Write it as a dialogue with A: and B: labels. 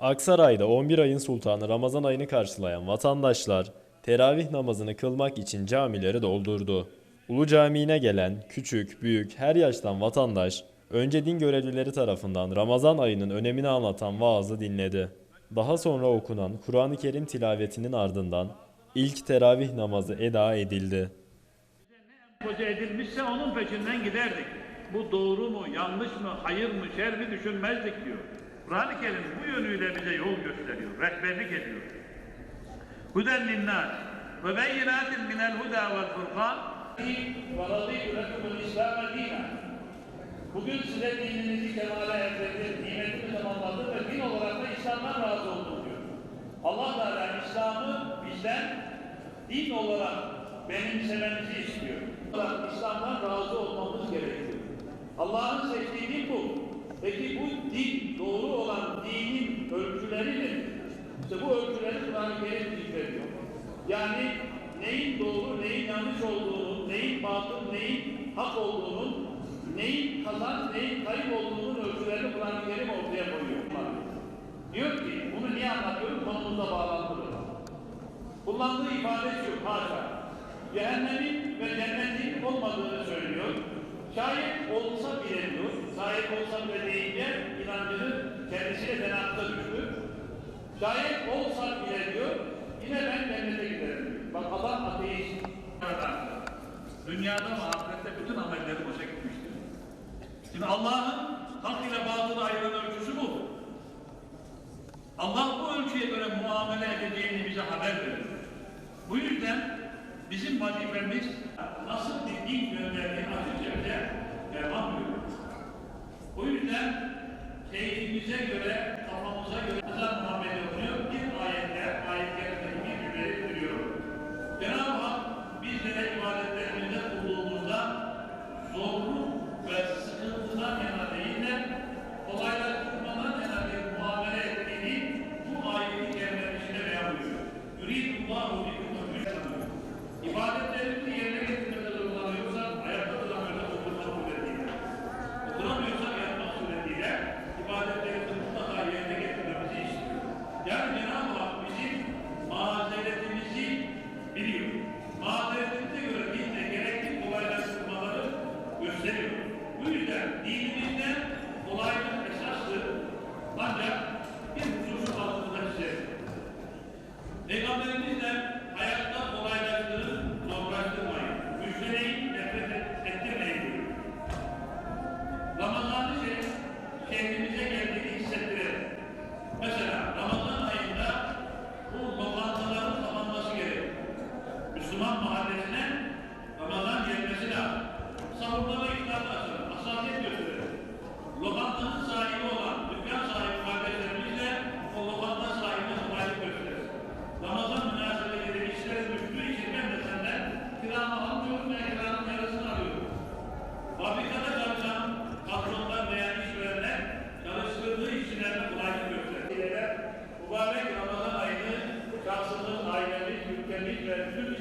A: Aksaray'da 11 ayın sultanı Ramazan ayını karşılayan vatandaşlar teravih namazını kılmak için camileri doldurdu. Ulu Camii'ne gelen küçük, büyük her yaştan vatandaş önce din görevlileri tarafından Ramazan ayının önemini anlatan vaazı dinledi. Daha sonra okunan Kur'an-ı Kerim tilavetinin ardından ilk teravih namazı eda edildi.
B: empoze edilmişse onun peşinden giderdik. Bu doğru mu, yanlış mı, hayır mı, şer mi düşünmezdik diyor. Kur'an-ı Kerim bu yönüyle bize yol gösteriyor, rehberlik ediyor. Huden linnâs ve beyinâtin minel huda vel furkan ve radîtü lekumul İslam'e dînen. Bugün size dininizi kemale erdirdim, nimetimi tamamladım ve din olarak da İslam'dan razı oldum diyor. Allah Teala İslam'ı bizden din olarak benimsememizi istiyor. İslam'dan razı olmamız gerekiyor. Allah'ın seçtiği din bu. Peki bu din, doğru olan dinin ölçüleri nedir? İşte bu ölçüleri Kur'an-ı Kerim zikrediyor. Yani neyin doğru, neyin yanlış olduğunu, neyin batıl, neyin hak olduğunu, neyin kazanç, neyin kayıp olduğunun ölçülerini Kur'an-ı Kerim ortaya koyuyor. Diyor ki, bunu niye anlatıyorum? Konumuzla bağlantılı. Kullandığı ifade şu, haşa. Cehennemin ve cennetin olmadığını söylüyor. Şayet olsa bile diyor, şayet olsa bile deyince inancının kendisiyle tenakta düştü. Şayet olsa bile diyor, yine ben cennete giderim. Bak adam ateist. Dünyada ve ahirette bütün amelleri boşa gitmiştir. Şimdi Allah'ın hak ile batılı ayıran ölçüsü bu. Allah bu ölçüye göre muamele edeceğini bize haber verir. Bu yüzden bizim vazifemiz nasıl bir din Dziękuję. Müslüman mahallesine Ramazan gelmesi lazım. Sahurda ve iftarda açalım. Hassasiyet gösterelim. Lokantanın sahibi olan dükkan sahibi kardeşlerimizle o lokanta sahibine kolaylık gösterir. Ramazan münasebetiyle işleri düştüğü için ben de senden kiramı almıyorum ve kiranın yarısını alıyorum. Fabrikada çalışan patronlar veya işverenler çalıştırdığı işçilerine kolaylık gösterir. Mübarek Ramazan ayını şahsımız, ailemiz, ülkemiz ve tüm